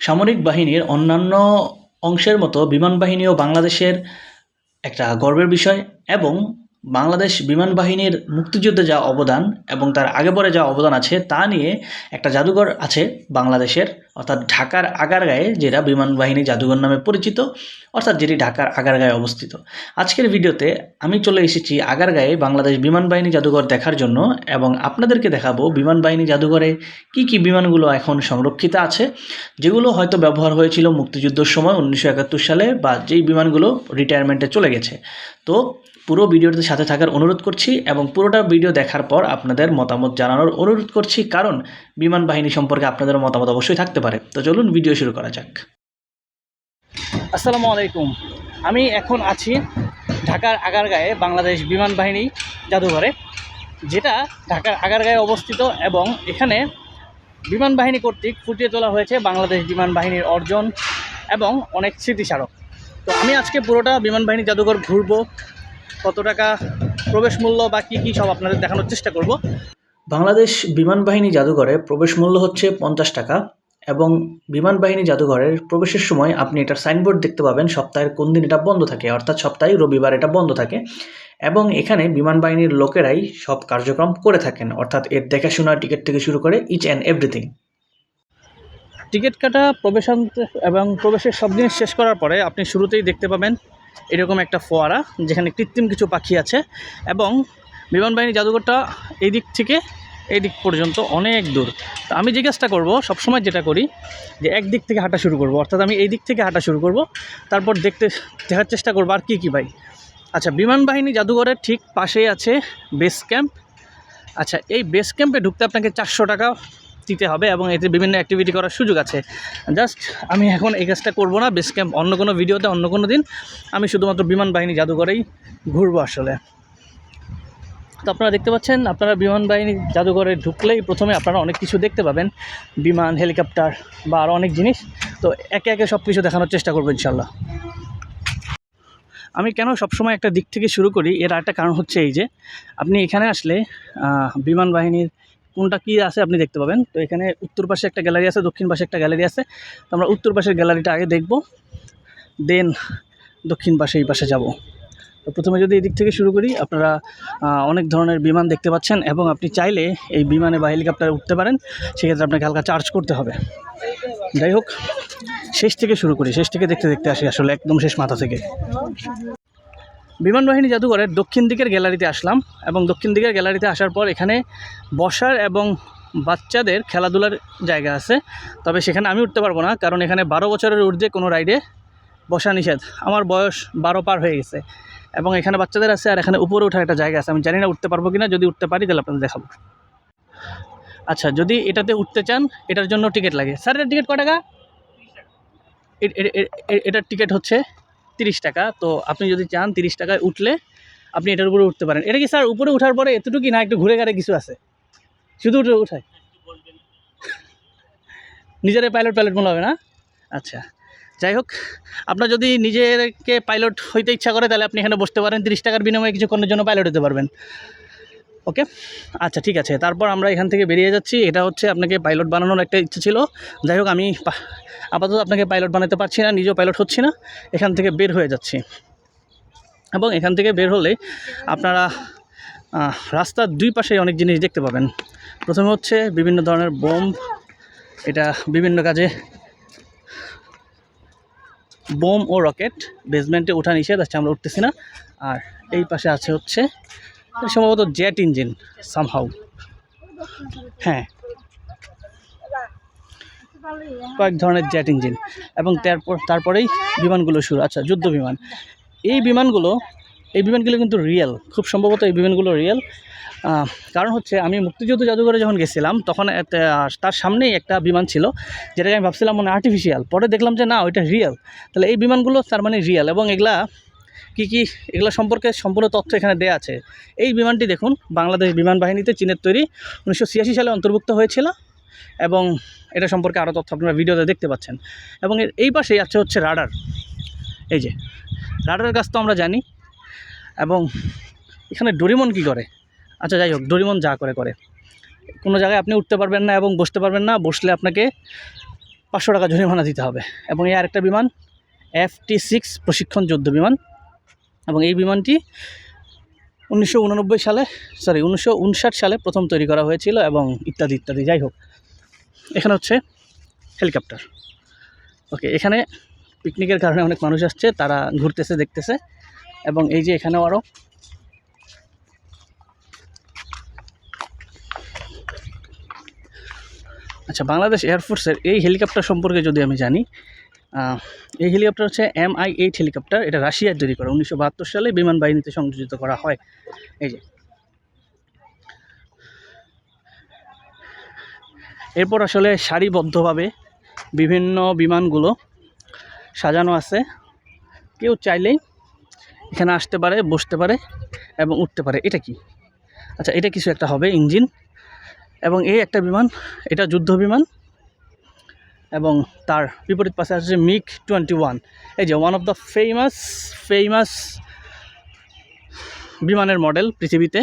সামরিক বাহিনীর অন্যান্য অংশের মতো বিমান বাহিনীও বাংলাদেশের একটা গর্বের বিষয় এবং বাংলাদেশ বিমান বাহিনীর মুক্তিযুদ্ধে যা অবদান এবং তার আগে পরে যা অবদান আছে তা নিয়ে একটা জাদুঘর আছে বাংলাদেশের, অর্থাৎ ঢাকার আগারগাঁয়ে, যেটা বিমান বাহিনী জাদুঘর নামে পরিচিত, অর্থাৎ যেটি ঢাকার আগারগাঁয়ে অবস্থিত। আজকের ভিডিওতে আমি চলে এসেছি আগারগাঁয়ে বাংলাদেশ বিমান বাহিনী জাদুঘর দেখার জন্য এবং আপনাদেরকে দেখাবো বিমান বাহিনী জাদুঘরে কি কি বিমানগুলো এখন সংরক্ষিত আছে, যেগুলো হয়তো ব্যবহার হয়েছিল মুক্তিযুদ্ধের সময় উনিশশো একাত্তর সালে বা যেই বিমানগুলো রিটায়ারমেন্টে চলে গেছে। তো পুরো ভিডিওটির সাথে থাকার অনুরোধ করছি এবং পুরোটা ভিডিও দেখার পর আপনাদের মতামত জানানোর অনুরোধ করছি, কারণ বিমান বাহিনী সম্পর্কে আপনাদের মতামত অবশ্যই থাকতে পারে। তো চলুন ভিডিও শুরু করা যাক। আসসালামু আলাইকুম। আমি এখন আছি ঢাকার আগারগাঁয়ে বাংলাদেশ বিমান বাহিনী জাদুঘরে, যেটা ঢাকার আগারগাঁয়ে অবস্থিত এবং এখানে বিমান বাহিনী কর্তৃক ফুটিয়ে তোলা হয়েছে বাংলাদেশ বিমান বাহিনীর অর্জন এবং অনেক স্মৃতিস্মারক। তো আমি আজকে পুরোটা বিমান বাহিনী জাদুঘর ঘুরবো কত টাকা প্রবেশ মূল্য বা কী কী সব আপনাদের দেখানোর চেষ্টা করব? বাংলাদেশ বিমান বাহিনী জাদুঘরে প্রবেশ মূল্য হচ্ছে পঞ্চাশ টাকা এবং বিমান বাহিনী জাদুঘরের প্রবেশের সময় আপনি এটার সাইনবোর্ড দেখতে পাবেন সপ্তাহের কোন দিন এটা বন্ধ থাকে অর্থাৎ সপ্তাহে রবিবার এটা বন্ধ থাকে এবং এখানে বিমান বাহিনীর লোকেরাই সব কার্যক্রম করে থাকেন অর্থাৎ এর দেখাশোনা টিকিট থেকে শুরু করে ইচ অ্যান্ড এভরিথিং টিকিট কাটা প্রবেশান্ত এবং প্রবেশের সব জিনিস শেষ করার পরে আপনি শুরুতেই দেখতে পাবেন এরকম একটা ফোয়ারা, যেখানে কৃত্রিম কিছু পাখি আছে এবং বিমান বাহিনী জাদুঘরটা এই দিক থেকে এই দিক পর্যন্ত অনেক দূর। তো আমি যে কাজটা করব, সবসময় যেটা করি যে এক দিক থেকে হাঁটা শুরু করব, অর্থাৎ আমি এই দিক থেকে হাঁটা শুরু করব, তারপর দেখতে, দেখার চেষ্টা করব আর কী কী ভাই। আচ্ছা বিমান বাহিনী জাদুঘরের ঠিক পাশেই আছে বেস ক্যাম্প আচ্ছা এই বেস ক্যাম্পে ঢুকতে আপনাকে চারশো টাকা দিতে হবে এবং এতে বিভিন্ন অ্যাক্টিভিটি করার সুযোগ আছে। জাস্ট আমি এখন এই কাজটা করব না বেস ক্যাম্প অন্য কোনো ভিডিওতে অন্য কোনো দিন। আমি শুধুমাত্র বিমান বাহিনী জাদুঘরেই ঘুরবো আসলে। তো আপনারা দেখতে পাচ্ছেন, আপনারা বিমান বাহিনী জাদুঘরে ঢুকলেই প্রথমে আপনারা অনেক কিছু দেখতে পাবেন। বিমান হেলিকপ্টার বা আরও অনেক জিনিস। তো একে একে সব কিছু দেখানোর চেষ্টা করব ইনশাল্লাহ আমি কেন সবসময় একটা দিক থেকে শুরু করি? এর একটা কারণ হচ্ছে এই যে, আপনি এখানে আসলে বিমান বাহিনীর কোনটা কী আছে আপনি দেখতে পাবেন। তো এখানে উত্তর পাশে একটা গ্যালারি আছে, দক্ষিণ পাশে একটা গ্যালারি আছে। তো আমরা উত্তর পাশের গ্যালারিটা আগে দেখব, দেন দক্ষিণ পাশে এই পাশে যাব। তো প্রথমে যদি এদিক থেকে শুরু করি, আপনারা অনেক ধরনের বিমান দেখতে পাচ্ছেন এবং আপনি চাইলে এই বিমানে বা হেলিকপ্টারে উঠতে পারেন। সেক্ষেত্রে আপনাকে হালকা চার্জ করতে হবে। যাই হোক, শেষ থেকে শুরু করি। শেষ থেকে দেখতে দেখতে আসি আসলে একদম শেষ মাথা থেকে। বিমান বাহিনী জাদুঘরের দক্ষিণ দিকের গ্যালারিতে আসলাম এবং দক্ষিণ দিকের গ্যালারিতে আসার পর এখানে বসার এবং বাচ্চাদের খেলাধুলার জায়গা আছে। তবে সেখানে আমি উঠতে পারব না, কারণ এখানে বারো বছরের ঊর্ধ্বে কোনো রাইডে বসা নিষেধ। আমার বয়স বারো পার হয়ে গেছে এবং এখানে বাচ্চাদের আছে আর এখানে উপরে ওঠার একটা জায়গা আছে। আমি জানি না উঠতে পারব কি না যদি উঠতে পারি তাহলে আপনাদের দেখাবো। আচ্ছা যদি এটাতে উঠতে চান, এটার জন্য টিকিট লাগে। স্যার, এটার টিকিট ক টাকা? এটার টিকিট হচ্ছে তিরিশ টাকা। তো আপনি যদি চান তিরিশ টাকায় উঠলে আপনি এটার উপরে উঠতে পারেন। এটা কি স্যার উপরে উঠার পরে এতটুকু না একটু ঘুরে ঘাড়ে কিছু আছে? শুধু উঠে উঠায়। নিজের পাইলট পাইলট মনে হবে না? আচ্ছা। যাই হোক, আপনার যদি নিজেকে পাইলট হইতে ইচ্ছা করে, তাহলে আপনি এখানে বসতে পারেন। তিরিশ টাকার বিনিময়ে কিছুক্ষণের জন্য পাইলট হতে পারবেন। ওকে? আচ্ছা ঠিক আছে। তারপর আমরা এখান থেকে বেরিয়ে যাচ্ছি। এটা হচ্ছে আপনাকে পাইলট বানানোর একটা ইচ্ছে ছিল। যাই হোক, আমি আপাতত আপনাকে পাইলট বানাতে পারছি না, নিজেও পাইলট হচ্ছি না। এখান থেকে বের হয়ে যাচ্ছি। এবং এখান থেকে বের হলে আপনারা রাস্তার দুই পাশে অনেক জিনিস দেখতে পাবেন। প্রথমে হচ্ছে বিভিন্ন ধরনের বোম। এটা বিভিন্ন কাজে বোম ও রকেট। বেসমেন্টে ওঠা নিষেধ আছে আমরা উঠতেছি না। আর এই পাশে আছে হচ্ছে সম্ভবত জেট ইঞ্জিন সামহাউ হ্যাঁ। কয়েক ধরনের জেট ইঞ্জিন। এবং তারপর, তারপরেই বিমানগুলো শুরু। আচ্ছা যুদ্ধ বিমান। এই বিমানগুলো এই বিমানগুলো কিন্তু রিয়েল খুব সম্ভবত এই বিমানগুলো রিয়েল কারণ হচ্ছে আমি মুক্তিযুদ্ধ জাদুঘরে যখন গেছিলাম, তখন তার সামনেই একটা বিমান ছিল, যেটাকে আমি ভাবছিলাম মানে আর্টিফিশিয়াল পরে দেখলাম যে না, ওইটা রিয়েল তাহলে এই বিমানগুলো তার মানে রিয়েল এবং এগুলা কী কী এগুলো সম্পর্কে সম্পূর্ণ তথ্য এখানে দেওয়া আছে। এই বিমানটি দেখুন, বাংলাদেশ বিমান বাহিনীতে চীনের তৈরি উনিশশো ছিয়াশি সালে অন্তর্ভুক্ত হয়েছিল এবং এটা সম্পর্কে আরও তথ্য আপনারা ভিডিওতে দেখতে পাচ্ছেন। এবং এই পাশেই আছে হচ্ছে রাডার। এই যে, রাডারের কাজ তো আমরা জানি এবং এখানে ডোরিমন কি করে? আচ্ছা যাই হোক, ডোরিমন যা করে করে। কোনো জায়গায় আপনি উঠতে পারবেন না এবং বসতে পারবেন না, বসলে আপনাকে পাঁচশো টাকা জরিমানা দিতে হবে। এবং এই আরেকটা বিমান, এফ টি সিক্স প্রশিক্ষণ যুদ্ধ বিমান এবং এই বিমানটি উনিশশো উননব্বই সালে সরি উনিশশো উনষাট সালে প্রথম তৈরি করা হয়েছিল এবং ইত্যাদি ইত্যাদি, যাই হোক। এখানে হচ্ছে হেলিকপ্টার। ওকে, এখানে পিকনিকের কারণে অনেক মানুষ আসছে, তারা ঘুরতেছে, দেখতেছে। এবং এই যে এখানেও আরও আচ্ছা বাংলাদেশ এয়ারফোর্সের এই হেলিকপ্টার সম্পর্কে যদি আমি জানি এই হেলিকপ্টার হচ্ছে এম আই এইট হেলিকপ্টার। এটা রাশিয়ায় তৈরি করা। উনিশশো বাহাত্তর সালে বিমান বাহিনীতে সংযোজিত করা হয়। এই যে। এরপর আসলে সারিবদ্ধভাবে বিভিন্ন বিমানগুলো সাজানো আছে। কেউ চাইলেই এখানে আসতে পারে, বসতে পারে এবং উঠতে পারে। এটা কি? আচ্ছা এটা কিছু একটা হবে ইঞ্জিন। এবং এই একটা বিমান, এটা যুদ্ধ বিমান। এবং তার বিপরীত পাশে আছে মিক টোয়েন্টি ওয়ান। এই যে one of the famous famous বিমানের মডেল পৃথিবীতে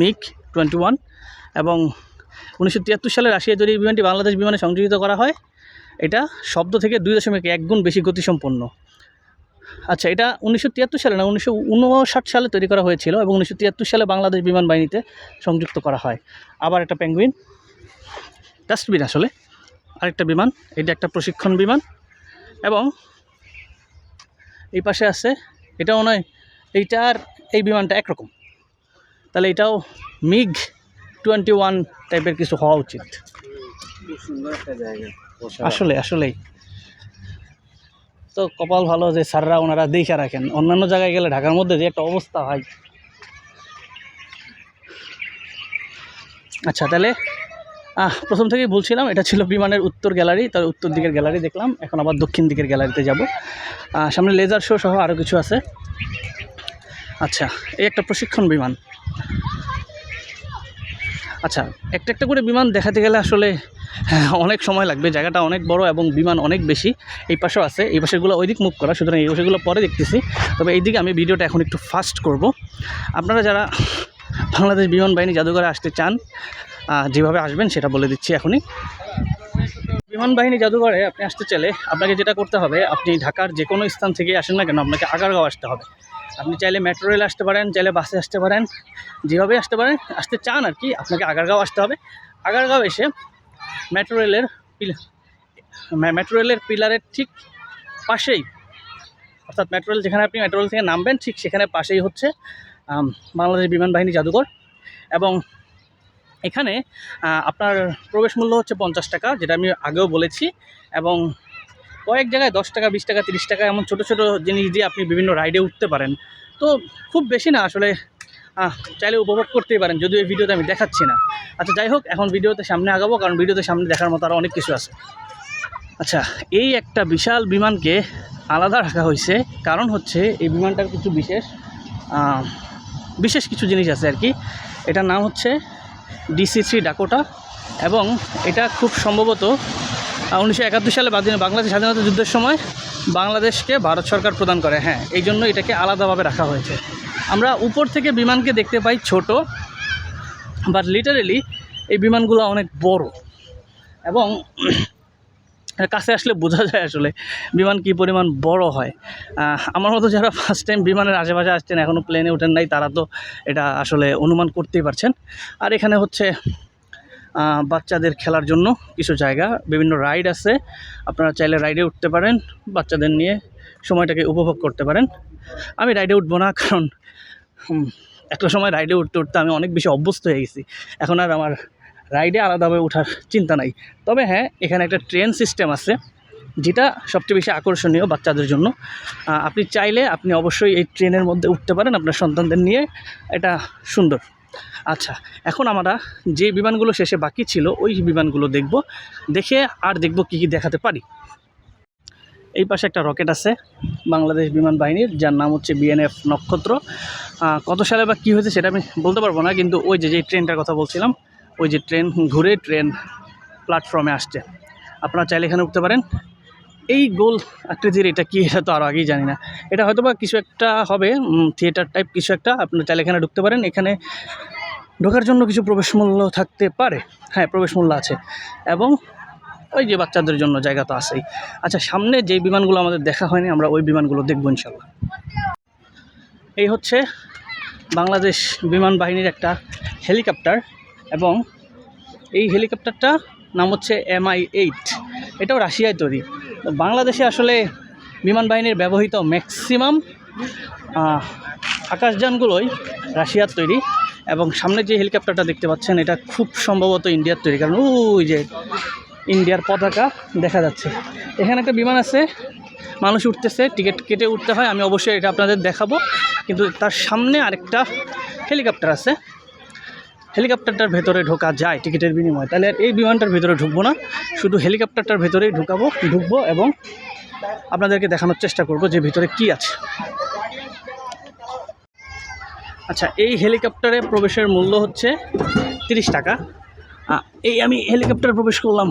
মিক টোয়েন্টি ওয়ান। এবং উনিশশো তিয়াত্তর সালে রাশিয়া তৈরি বিমানটি বাংলাদেশ বিমানে সংযোজিত করা হয়। এটা শব্দ থেকে দুই দশমিক এক গুণ বেশি গতিসম্পন্ন। আচ্ছা এটা উনিশশো তিয়াত্তর সালে না, উনিশশো উনষাট সালে তৈরি করা হয়েছিল এবং উনিশশো তিয়াত্তর সালে বাংলাদেশ বিমান বাহিনীতে সংযুক্ত করা হয়। আবার একটা পেঙ্গুইন ডাস্টবিন আসলে। আরেকটা বিমান এটা একটা প্রশিক্ষণ বিমান এবং এই পাশে আছে এটাও নয় এইটার এই বিমানটা একরকম। তাহলে এটাও মিগ টোয়েন্টি ওয়ান টাইপের কিছু হওয়া উচিত। আসলে আসলেই। তো কপাল ভালো যে স্যাররা ওনারা দেখে রাখেন। অন্যান্য জায়গায় গেলে ঢাকার মধ্যে যে একটা অবস্থা হয়। আচ্ছা তাহলে প্রথম থেকেই বলছিলাম এটা ছিল বিমানের উত্তর গ্যালারি তার উত্তর দিকের গ্যালারি দেখলাম। এখন আবার দক্ষিণ দিকের গ্যালারিতে যাব। সামনে লেজার শো সহ আরও কিছু আছে। আচ্ছা এই একটা প্রশিক্ষণ বিমান। আচ্ছা একটা একটা করে বিমান দেখাতে গেলে আসলে হ্যাঁ, অনেক সময় লাগবে। জায়গাটা অনেক বড় এবং বিমান অনেক বেশি। এই পাশেও আছে এই পাশেগুলো ওই দিক মুখ করা সুতরাং এই পাশেগুলো পরে দেখতেছি। তবে এই দিকে আমি ভিডিওটা এখন একটু ফাস্ট করব। আপনারা যারা বাংলাদেশ বিমান বাহিনী জাদুঘরে আসতে চান যেভাবে আসবেন সেটা বলে দিচ্ছি এখনই। বিমান বাহিনী জাদুঘরে আপনি আসতে চাইলে আপনাকে যেটা করতে হবে, আপনি ঢাকার যে কোনো স্থান থেকে আসেন না কেন, আপনাকে আগারগাঁও আসতে হবে। আপনি চাইলে মেট্রো রেল আসতে পারেন, চাইলে বাসে আসতে পারেন, যেভাবে আসতে পারেন, আসতে চান আর কি, আপনাকে আগারগাঁও আসতে হবে। আগারগাঁও এসে মেট্রো রেলের মেট্রো রেলের পিলারের ঠিক পাশেই, অর্থাৎ মেট্রো রেল যেখানে আপনি মেট্রো রেল থেকে নামবেন, ঠিক সেখানে পাশেই হচ্ছে বাংলাদেশ বিমান বাহিনী জাদুঘর। এবং এখানে আপনার প্রবেশ মূল্য হচ্ছে পঞ্চাশ টাকা, যেটা আমি আগেও বলেছি, এবং কয়েক জায়গায় দশ টাকা, বিশ টাকা, তিরিশ টাকা, এমন ছোটো ছোটো জিনিস দিয়ে আপনি বিভিন্ন রাইডে উঠতে পারেন। তো খুব বেশি না, আসলে চাইলে উপভোগ করতেই পারেন, যদিও এই ভিডিওতে আমি দেখাচ্ছি না। আচ্ছা যাই হোক, এখন ভিডিওতে সামনে আগাবো, কারণ ভিডিওতে সামনে দেখার মতো আরও অনেক কিছু আছে। আচ্ছা এই একটা বিশাল বিমানকে আলাদা রাখা হয়েছে, কারণ হচ্ছে এই বিমানটার কিছু বিশেষ বিশেষ কিছু জিনিস আছে আর কি। এটার নাম হচ্ছে ডিসি থ্রি ডাকোটা এবং এটা খুব সম্ভবত উনিশশো একাত্তর সালে বাংলাদেশ স্বাধীনতা যুদ্ধের সময় বাংলাদেশকে ভারত সরকার প্রদান করে। হ্যাঁ এই জন্য এটাকে আলাদাভাবে রাখা হয়েছে। আমরা উপর থেকে বিমানকে দেখতে পাই ছোট বাট লিটারেলি এই বিমানগুলো অনেক বড়। এবং কাছে আসলে বোঝা যায় আসলে বিমান কী পরিমাণ বড় হয়। আমার মতো যারা ফার্স্ট টাইম বিমানের আশেপাশে আসছেন এখনও প্লেনে ওঠেন নাই, তারা তো এটা আসলে অনুমান করতেই পারছেন। আর এখানে হচ্ছে বাচ্চাদের খেলার জন্য কিছু জায়গা, বিভিন্ন রাইড আছে। আপনারা চাইলে রাইডে উঠতে পারেন, বাচ্চাদের নিয়ে সময়টাকে উপভোগ করতে পারেন। আমি রাইডে উঠবো না, কারণ একটা সময় রাইডে উঠতে উঠতে আমি অনেক বেশি অভ্যস্ত হয়ে গেছি। এখন আর আমার রাইডে আলাদাভাবে ওঠার চিন্তা নাই। তবে হ্যাঁ এখানে একটা ট্রেন সিস্টেম আছে, যেটা সবচেয়ে বেশি আকর্ষণীয় বাচ্চাদের জন্য। আপনি চাইলে আপনি অবশ্যই এই ট্রেনের মধ্যে উঠতে পারেন আপনার সন্তানদের নিয়ে। এটা সুন্দর। আচ্ছা এখন আমরা যে বিমানগুলো শেষে বাকি ছিল, ওই বিমানগুলো দেখব। দেখে আর দেখব কী কী দেখাতে পারি। এই পাশে একটা রকেট আছে, বাংলাদেশ বিমান বাহিনীর, যার নাম হচ্ছে বিএনএফ নক্ষত্র। কত সালে বা কী হয়েছে সেটা আমি বলতে পারব না, কিন্তু ওই যে যে ট্রেনটার কথা বলছিলাম ওই যে ট্রেন ঘুরে ট্রেন প্ল্যাটফর্মে আসছে। আপনারা চাইলে এখানে উঠতে পারেন। এই গোল আকৃতির এটা কি, এটা তো আরও আগেই জানি না। এটা হয়তো বা কিছু একটা হবে থিয়েটার টাইপ কিছু একটা। আপনারা চাইলে এখানে ঢুকতে পারেন। এখানে ঢোকার জন্য কিছু প্রবেশ মূল্য থাকতে পারে। হ্যাঁ প্রবেশ মূল্য আছে। এবং ওই যে বাচ্চাদের জন্য জায়গা তো আছেই। আচ্ছা সামনে যে বিমানগুলো আমাদের দেখা হয়নি, আমরা ওই বিমানগুলো দেখব ইনশাল্লাহ এই হচ্ছে বাংলাদেশ বিমান বাহিনীর একটা হেলিকপ্টার। এবং এই হেলিকপ্টারটা নাম হচ্ছে এমআই এইট। এটাও রাশিয়ায় তৈরি। বাংলাদেশে আসলে বিমান বাহিনীর ব্যবহৃত ম্যাক্সিমাম আকাশযানগুলোই রাশিয়ার তৈরি এবং সামনে যে হেলিকপ্টারটা দেখতে পাচ্ছেন, এটা খুব সম্ভবত ইন্ডিয়ার তৈরি। কারণ ওই যে ইন্ডিয়ার পতাকা দেখা যাচ্ছে। এখানে একটা বিমান আছে, মানুষ উঠতেছে, টিকিট কেটে উঠতে হয়। আমি অবশ্যই এটা আপনাদের দেখাবো। কিন্তু তার সামনে আরেকটা হেলিকপ্টার আছে। হেলিকপ্টারটার ভেতরে ঢোকা যায় টিকিটের বিনিময়ে। তাহলে আর এই বিমানটার ভেতরে ঢুকবো না, শুধু হেলিকপ্টারটার ভেতরেই ঢুকাবো, ঢুকবো এবং আপনাদেরকে দেখানোর চেষ্টা করব যে ভিতরে কি আছে। আচ্ছা এই হেলিকপ্টারে প্রবেশের মূল্য হচ্ছে তিরিশ টাকা। এই আমি হেলিকপ্টার প্রবেশ করলাম,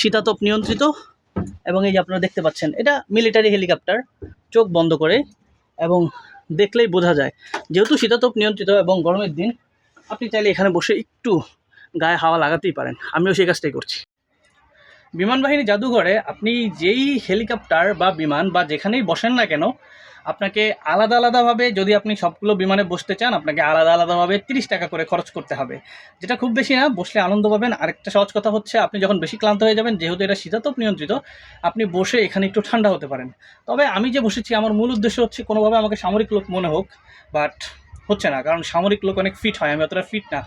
শীতাতপ নিয়ন্ত্রিত এবং এই যে আপনারা দেখতে পাচ্ছেন, এটা মিলিটারি হেলিকপ্টার, চোখ বন্ধ করে এবং দেখলেই বোঝা যায়, যেহেতু শীতাতপ নিয়ন্ত্রিত এবং গরমের দিন আপনি চাইলে এখানে বসে একটু গায়ে হাওয়া লাগাতেই পারেন। আমিও সেই কাজটাই করছি। বিমান বাহিনী জাদুঘরে আপনি যেই হেলিকপ্টার বা বিমান বা যেখানেই বসেন না কেন, আপনাকে আলাদা আলাদাভাবে যদি আপনি সবগুলো বিমানে বসতে চান, আপনাকে আলাদা আলাদাভাবে তিরিশ টাকা করে খরচ করতে হবে। যেটা খুব বেশি না, বসলে আনন্দ পাবেন। আরেকটা সহজ কথা হচ্ছে, আপনি যখন বেশি ক্লান্ত হয়ে যাবেন, যেহেতু এটা শীতাতপ নিয়ন্ত্রিত, আপনি বসে এখানে একটু ঠান্ডা হতে পারেন। তবে আমি যে বসেছি, আমার মূল উদ্দেশ্য হচ্ছে কোনোভাবে আমাকে সামরিক লোক মনে হোক বাট হচ্ছে না, কারণ সামরিক লোক অনেক ফিট হয়, আমি অতটা ফিট না।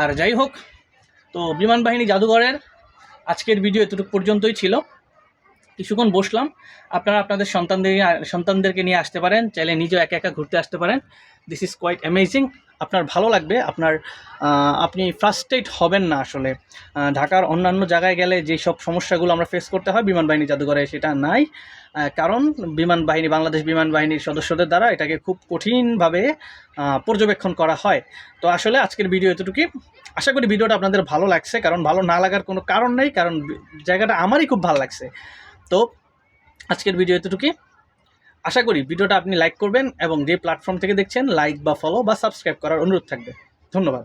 আর যাই হোক, তো বিমান বাহিনী জাদুঘরের আজকের ভিডিও এতটুকু পর্যন্তই ছিল। কিছুক্ষণ বসলাম। আপনারা আপনাদের সন্তানদের, সন্তানদেরকে নিয়ে আসতে পারেন, চাইলে নিজেও একা একা ঘুরতে আসতে পারেন। দিস ইজ কোয়াইট অ্যামেজিং আপনার ভালো লাগবে, আপনার আপনি ফ্রাস্ট্রেট হবেন না আসলে। ঢাকার অন্যান্য জায়গায় গেলে যেই সব সমস্যাগুলো আমরা ফেস করতে হয়, বিমান বাহিনী জাদুঘরে সেটা নাই। কারণ বিমান বাহিনী, বাংলাদেশ বিমান বাহিনীর সদস্যদের দ্বারা এটাকে খুব কঠিনভাবে পর্যবেক্ষণ করা হয়। তো আসলে আজকের ভিডিও এতটুকুই। আশা করি ভিডিওটা আপনাদের ভালো লাগছে, কারণ ভালো না লাগার কোনো কারণ নেই, কারণ জায়গাটা আমারই খুব ভালো লাগছে। তো আজকের ভিডিও এতটুকুই। আশা করি ভিডিওটা আপনি লাইক করবেন এবং যে প্ল্যাটফর্ম থেকে দেখছেন লাইক বা ফলো বা সাবস্ক্রাইব করার অনুরোধ থাকবে। ধন্যবাদ।